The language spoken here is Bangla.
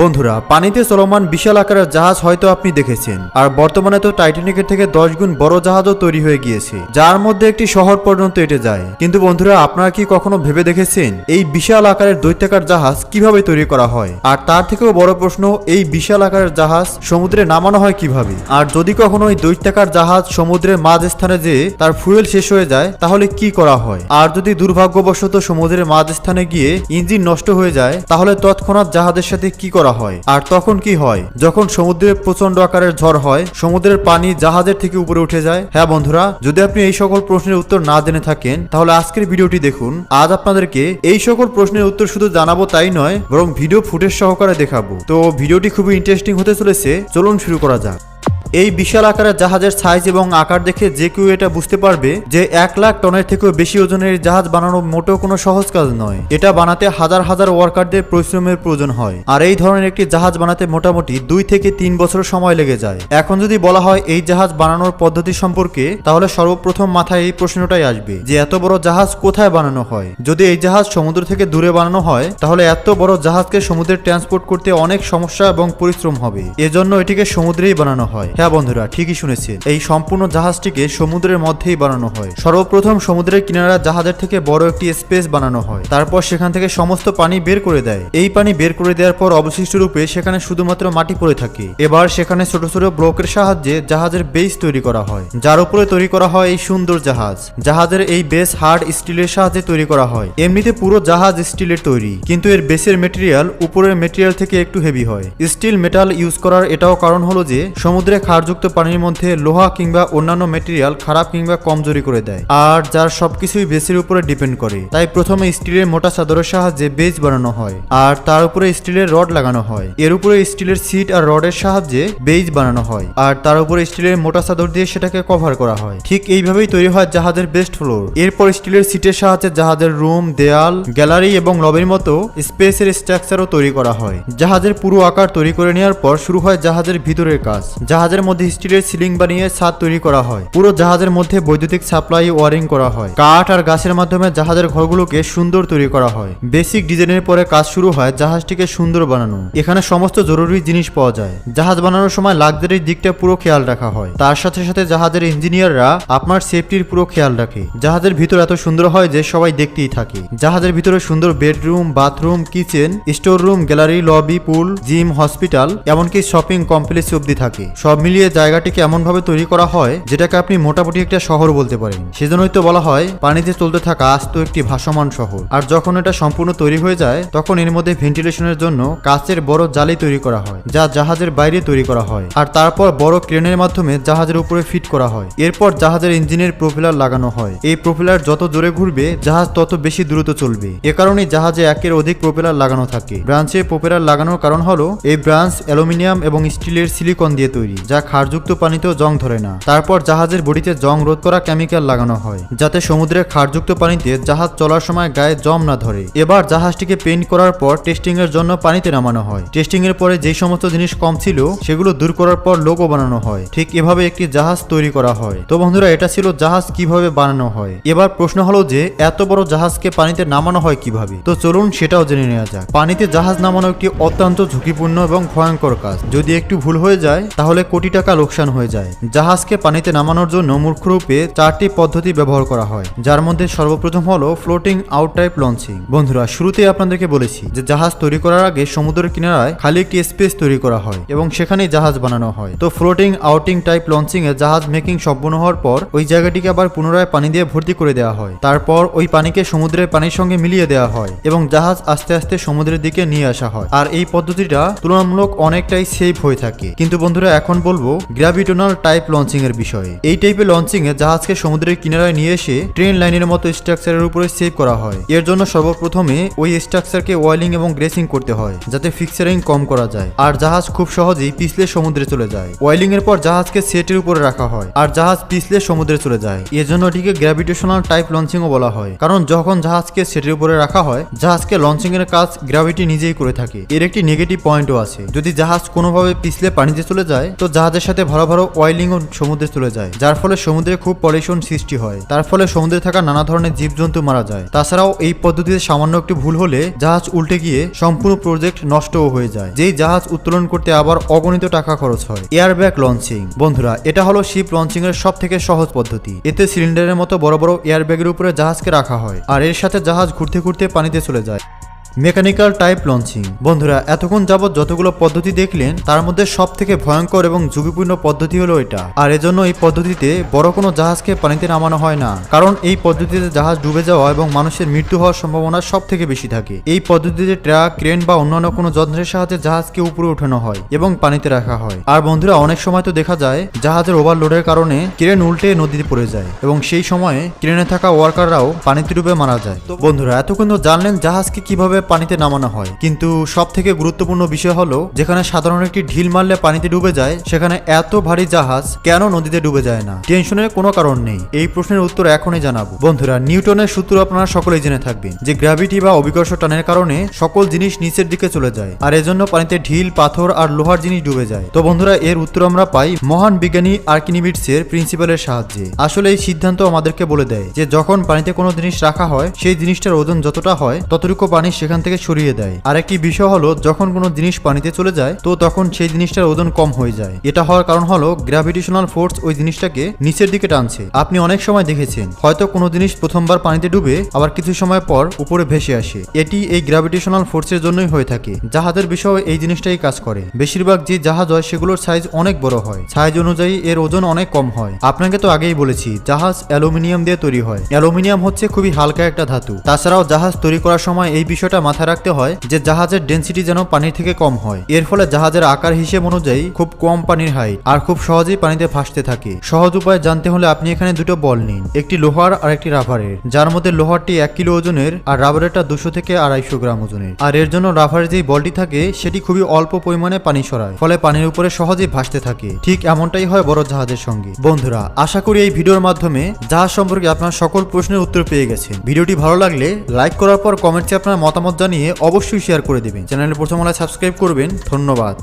বন্ধুরা, পানিতে চলমান বিশাল আকারের জাহাজ হয়তো আপনি দেখেছেন। আর বর্তমানে তো টাইটানিকের থেকে দশ গুণ বড় জাহাজও তৈরি হয়ে গিয়েছে, যার মধ্যে একটি শহর পর্যন্ত এটে যায়। কিন্তু বন্ধুরা, আপনারা কি কখনো ভেবে দেখেছেন এই বিশাল আকারের দৈত্যাকার জাহাজ কীভাবে তৈরি করা হয়? আর তার থেকেও বড় প্রশ্ন, এই বিশাল আকারের জাহাজ সমুদ্রে নামানো হয় কীভাবে? আর যদি কখনো এই দৈত্যাকার জাহাজ সমুদ্রের মাঝ স্থানে যেয়ে তার ফুয়েল শেষ হয়ে যায়, তাহলে কি করা হয়? আর যদি দুর্ভাগ্যবশত সমুদ্রের মাঝ স্থানে গিয়ে ইঞ্জিন নষ্ট হয়ে যায়, তাহলে তৎক্ষণাৎ জাহাজের সাথে কি করা হয়। আর তখন কি হয়? যখন সমুদ্রে প্রচণ্ড আকারের ঝড় হয়, সমুদ্রের পানি জাহাজের থেকে উপরে উঠে যায়। হ্যাঁ বন্ধুরা, যদি আপনি এই সকল প্রশ্নের উত্তর না জেনে থাকেন, তাহলে আজকের ভিডিওটি দেখুন। আজ আপনাদেরকে এই সকল প্রশ্নের উত্তর শুধু জানাব তাই নয়, বরং ভিডিও ফুটেজ সহকারে দেখাবো। তো ভিডিওটি খুবই ইন্টারেস্টিং হতে চলেছে, চলুন শুরু করা যাক। এই বিশাল আকারের জাহাজের সাইজ এবং আকার দেখে যে কেউ এটা বুঝতে পারবে যে এক লাখ টনের থেকেও বেশি ওজনের জাহাজ বানানো মোটেও কোনো সহজ কাজ নয়। এটা বানাতে হাজার হাজার ওয়ার্কারদের পরিশ্রমের প্রয়োজন হয়। আর এই ধরনের একটি জাহাজ বানাতে মোটামুটি দুই থেকে তিন বছর সময় লেগে যায়। এখন যদি বলা হয় এই জাহাজ বানানোর পদ্ধতি সম্পর্কে, তাহলে সর্বপ্রথম মাথায় এই প্রশ্নটাই আসবে যে এত বড় জাহাজ কোথায় বানানো হয়? যদি এই জাহাজ সমুদ্র থেকে দূরে বানানো হয়, তাহলে এত বড় জাহাজকে সমুদ্রে ট্রান্সপোর্ট করতে অনেক সমস্যা এবং পরিশ্রম হবে। এজন্য এটিকে সমুদ্রেই বানানো হয়। হ্যাঁ বন্ধুরা, ঠিকই শুনেছেন। এই সম্পূর্ণ জাহাজটিকে সমুদ্রের মধ্যেই বানানো হয়। সর্বপ্রথম সমুদ্রের কিনারা জাহাজের থেকে বড় একটি স্পেস বানানো হয়। তারপর সেখান থেকে সমস্ত পানি বের করে দেয়। এই পানি বের করে দেওয়ার পর অবশিষ্ট রূপে সেখানে শুধুমাত্র মাটি পড়ে থাকে। এবার সেখানে ছোট ছোট ব্লকের সাহায্যে জাহাজের বেস তৈরি করা হয়। যার উপরে তৈরি করা হয় এই সুন্দর জাহাজ। জাহাজের এই বেস হার্ড স্টিলের সাহায্যে তৈরি করা হয়। এমনিতে পুরো জাহাজ স্টিলের তৈরি। কিন্তু এর বেসের মেটেরিয়াল উপরের মেটেরিয়াল থেকে একটু হেভি হয়। স্টিল মেটাল ইউজ করার এটাও কারণ হলো যে, সমুদ্রে ক্ষারযুক্ত পানির মধ্যে লোহা কিংবা অন্যান্য মেটেরিয়াল খারাপ কিংবা কমজোরি করে দেয়। আর যার সবকিছুই বেসের উপরে ডিপেন্ড করে। তাই প্রথমে স্টিলের মোটা চাদরের সাহায্যে বেস বানানো হয়। আর তার উপরে স্টিলের রড লাগানো হয়। এর উপরে স্টিলের সিট আর রডের সাহায্যে বেজ বানানো হয়। আর তার উপরে স্টিলের মোটা চাদর দিয়ে সেটাকে কভার করা হয়। ঠিক এইভাবেই তৈরি হয় জাহাজের বেস্ট ফ্লোর এরপর স্টিলের সিটের সাহায্যে জাহাজের রুম দেয়াল গ্যালারি এবং লবির মতো স্পেসের স্ট্রাকচারও তৈরি করা হয়। জাহাজের পুরো আকার তৈরি করে নেওয়ার পর শুরু হয় জাহাজের ভিতরের কাজ। জাহাজের মধ্যে স্টিলের সিলিং বানিয়ে ছাদ তৈরি করা হয়। পুরো জাহাজের মধ্যে বৈদ্যুতিক সাপ্লাই ওয়ারিং করা হয়। কাঠ আর গাছের মাধ্যমে জাহাজের ঘরগুলোকে সুন্দর তৈরি করা হয়। বেসিক ডিজাইনের পরে কাজ শুরু হয় জাহাজটিকে সুন্দর বানানো। এখানে সমস্ত জরুরি জিনিস পাওয়া যায়। জাহাজ বানানোর সময় লাক্সারির দিকটা পুরো খেয়াল রাখা হয়। তার সাথে সাথে জাহাজের ইঞ্জিনিয়াররা আপনার সেফটির পুরো খেয়াল রাখে। জাহাজের ভিতর এত সুন্দর হয় যে সবাই দেখতেই থাকে। জাহাজের ভিতরে সুন্দর bedroom, bathroom, kitchen store room gallery, lobby, pool, gym, hospital, এমনকি শপিং কমপ্লেক্স অব্দি থাকে। সব মিলিয়ে জায়গাটিকে এমন ভাবে তৈরি করা হয় যেটাকে আপনি মোটামুটি একটা শহর বলতে পারেন। সেজন্যই তো বলা হয়, পানিতে চলতে থাকা আস্ত একটি ভাসমান শহর। আর যখন এটা সম্পূর্ণ তৈরি হয়ে যায়, তখন এর মধ্যে ভেন্টিলেশনের জন্য কাচের বড় জালি তৈরি করা হয়, যা জাহাজের বাইরে তৈরি করা হয়। আর তারপর বড় ক্রেনের মাধ্যমে জাহাজের উপরে ফিট করা হয়। এরপর জাহাজের ইঞ্জিনের প্রোপেলার লাগানো হয়। এই প্রোপেলার যত জোরে ঘুরবে, জাহাজ তত বেশি দ্রুত চলবে। এ কারণে জাহাজে একের অধিক প্রোপেলার লাগানো থাকে। ব্রাঞ্চে প্রোপেলার লাগানোর কারণ হলো, এই ব্রাঞ্চ অ্যালুমিনিয়াম এবং স্টিলের সিলিকন দিয়ে তৈরি, যা ক্ষারযুক্ত পানিতেও জং ধরে না। তারপর জাহাজের বডিতে জং রোধ করা কেমিক্যাল লাগানো হয়, যাতে সমুদ্রের ক্ষারযুক্ত পানিতে জাহাজ চলার সময় গায়ে জম না ধরে। এবার জাহাজটিকে পেইন্ট করার পর টেস্টিং এর জন্য পানিতে নামানো হয়। টেস্টিং এর পরে যে সমস্ত জিনিস কম ছিল, সেগুলো দূর করার পর লোগো বানানো হয়। ঠিক এভাবে একটি জাহাজ তৈরি করা হয়। তো বন্ধুরা, এটা ছিল জাহাজ কীভাবে বানানো হয়? এবার প্রশ্ন হলো যে, এত বড় জাহাজকে পানিতে নামানো হয় কীভাবে? তো চলুন সেটাও জেনে নেওয়া যাক। পানিতে জাহাজ নামানো একটি অত্যন্ত ঝুঁকিপূর্ণ এবং ভয়ঙ্কর কাজ। যদি একটু ভুল হয়ে যায়, তাহলে কোটি টাকা লোকসান হয়ে যায়। জাহাজকে পানিতে নামানোর জন্য মূর্খরূপে চারটি পদ্ধতি ব্যবহার করা হয়। যার মধ্যে সর্বপ্রথম হলো ফ্লোটিং আউট টাইপ লঞ্চিং বন্ধুরা শুরুতে আপনাদেরকে বলেছি যে জাহাজ তৈরি করার আগে সমুদ্রের কিনারায় খালি একটি স্পেস তৈরি করা হয় এবং সেখানেই জাহাজ বানানো হয়। তো ফ্লোটিং আউটিং টাইপ লঞ্চিং এ জাহাজ মেকিং সম্পূর্ণ হওয়ার পর ওই জায়গাটিকে আবার পুনরায় পানি দিয়ে ভর্তি করে দেওয়া হয়। তারপর ওই পানিকে সমুদ্রের পানির সঙ্গে মিলিয়ে দেওয়া হয় এবং জাহাজ আস্তে আস্তে সমুদ্রের দিকে নিয়ে আসা হয়। আর এই পদ্ধতিটা তুলনামূলক অনেকটাই সেফ হয়ে থাকে। কিন্তু বন্ধুরা, এখন বলব গ্র্যাভিটোনাল টাইপ লঞ্চিং এর বিষয়ে। এই টাইপের লঞ্চিং এ জাহাজকে সমুদ্রের কিনারায় নিয়ে এসে ট্রেন লাইনের মতো স্ট্রাকচারের উপরে সেভ করা হয়। এর জন্য সর্বপ্রথমে ওই স্ট্রাকচারকে ওয়েলিং এবং গ্রেসিং করতে হয়, যাতে ফিক্সারিং কম করা যায়। আর জাহাজ খুব সহজেই পিছলে সমুদ্রে চলে যায়। ওয়েলিং এর পর জাহাজকে সেটের উপরে রাখা হয়, আর জাহাজ পিছলে সমুদ্রে চলে যায়। এর জন্য এটিকে গ্র্যাভিটেশনাল টাইপ লঞ্চিং ও বলা হয়। কারণ যখন জাহাজকে সেটের উপরে রাখা হয়, জাহাজকে লঞ্চিং এর কাজ গ্র্যাভিটি নিজেই করে থাকে। এর একটি নেগেটিভ পয়েন্টও আছে। যদি জাহাজ কোনোভাবে পিছলে পানিতে চলে যায়, তো জাহাজ জাহাজের সাথে ভালো ভালো অয়েলিংও সমুদ্রে চলে যায়, যার ফলে সমুদ্রে খুব পলিউশন সৃষ্টি হয়। তার ফলে সমুদ্রে থাকা নানা ধরনের জীবজন্তু মারা যায়। তাছাড়াও এই পদ্ধতিতে সামান্য একটু ভুল হলে জাহাজ উল্টে গিয়ে সম্পূর্ণ প্রজেক্ট নষ্টও হয়ে যায়, যেই জাহাজ উত্তোলন করতে আবার অগণিত টাকা খরচ হয়। Airbag launching. বন্ধুরা, এটা হলো শিপ লঞ্চিং এর সব থেকে সহজ পদ্ধতি। এতে সিলিন্ডারের মতো বড় বড় এয়ারব্যাগের উপরে জাহাজকে রাখা হয়, আর এর সাথে জাহাজ ঘুরতে ঘুরতে পানিতে চলে যায়। মেকানিক্যাল টাইপ লঞ্চিং বন্ধুরা, এতক্ষণ যাবৎ যতগুলো পদ্ধতি দেখলেন, তার মধ্যে সব থেকে ভয়ঙ্কর এবং ঝুঁকিপূর্ণ পদ্ধতি হলো এটা। আর এজন্য এই পদ্ধতিতে বড় কোনো জাহাজকে পানিতে নামানো হয় না। কারণ এই পদ্ধতিতে জাহাজ ডুবে যাওয়া এবং মানুষের মৃত্যু হওয়ার সম্ভাবনা সব থেকে বেশি থাকে। এই পদ্ধতিতে ট্রাক, ক্রেন বা অন্যান্য কোনো যন্ত্রের সাহায্যে জাহাজকে উপরে উঠানো হয় এবং পানিতে রাখা হয়। আর বন্ধুরা, অনেক সময় তো দেখা যায়, জাহাজের ওভারলোডের কারণে ক্রেন উল্টে নদীতে পড়ে যায় এবং সেই সময়ে ক্রেনে থাকা ওয়ার্কাররাও পানিতে ডুবে মারা যায়। তো বন্ধুরা, এতক্ষণ তো জানলেন জাহাজকে কীভাবে পানিতে নামানো হয়। কিন্তু সব থেকে গুরুত্বপূর্ণ বিষয় হলো, যেখানে সাধারণ একটি ঢিল মারলে পানিতে ডুবে যায়, সেখানে এত ভারী জাহাজ কেন নদীতে ডুবে যায় না? টেনশনের কোনো কারণ নেই। এই প্রশ্নের উত্তর এখনই জানাব। বন্ধুরা, নিউটনের সূত্র আপনারা সকলেই জেনে থাকবেন যে গ্র্যাভিটি বা অবিকর্ষ টানের কারণে সকল জিনিস নিচের দিকে চলে যায়, আর এজন্য পানিতে ঢিল, পাথর আর লোহার জিনিস ডুবে যায়। তো বন্ধুরা, এর উত্তর আমরা পাই মহান বিজ্ঞানী আর্কিনিবিটস এর প্রিন্সিপালের সাহায্যে। আসলে এই সিদ্ধান্ত আমাদেরকে বলে দেয় যে, যখন পানিতে কোনো জিনিস রাখা হয়, সেই জিনিসটার ওজন যতটা হয়, ততটুকু পানি সেখান থেকে সরিয়ে দেয়। আরেকটি বিষয় হলো, যখন কোনো জিনিস পানিতে চলে যায়, তো তখন সেই জিনিসটার ওজন কম হয়ে যায়। এটা হওয়ার কারণ হলো গ্র্যাভিটেশনাল ফোর্স ওই জিনিসটাকে নিচের দিকে টানছে। আপনি অনেক সময় দেখেছেন, হয়তো কোনো জিনিস প্রথমবার পানিতে ডুবে, আবার কিছু সময় পর উপরে ভেসে আসে। এটি এই গ্র্যাভিটেশনাল ফোর্সের জন্যই হয়ে থাকে। জাহাজের বিষয়ে এই জিনিসটাই কাজ করে। বেশিরভাগ যে জাহাজ হয়, সেগুলোর সাইজ অনেক বড় হয়। সাইজ অনুযায়ী এর ওজন অনেক কম হয়। আপনাকে তো আগেই বলেছি, জাহাজ অ্যালুমিনিয়াম দিয়ে তৈরি হয়। অ্যালুমিনিয়াম হচ্ছে খুবই হালকা একটা ধাতু। তাছাড়াও জাহাজ তৈরি করার সময় এই বিষয়টা মাথায় রাখতে হয় যে জাহাজের ডেন্সিটি যেন পানির থেকে কম হয়। এর ফলে জাহাজের আকার হিসেব অনুযায়ী খুব কম পানির হাইট আর খুব সহজেই পানিতে ভাসতে থাকে। সহজ উপায় জানতে হলে আপনি এখানে দুটো বল নিন, একটি লোহার আর একটি রাবারের। যার মধ্যে লোহারটি এক কিলো ওজনের আর রাবারেরটা দুশো থেকে আড়াইশো গ্রাম ওজনের। আর এর জন্য রাবারের যেই বলটি থাকে, সেটি খুবই অল্প পরিমাণে পানি সরায় ফলে পানির উপরে সহজেই ভাসতে থাকে। ঠিক এমনটাই হয় বড় জাহাজের সঙ্গে। বন্ধুরা, আশা করি এই ভিডিওর মাধ্যমে জাহাজ সম্পর্কে আপনার সকল প্রশ্নের উত্তর পেয়ে গেছেন। ভিডিওটি ভালো লাগলে লাইক করার পর কমেন্টে আপনার মতামত জানিয়ে অবশ্যই শেয়ার করে দেবেন। চ্যানেলে প্রথম আলায় সাবস্ক্রাইব করবেন। ধন্যবাদ।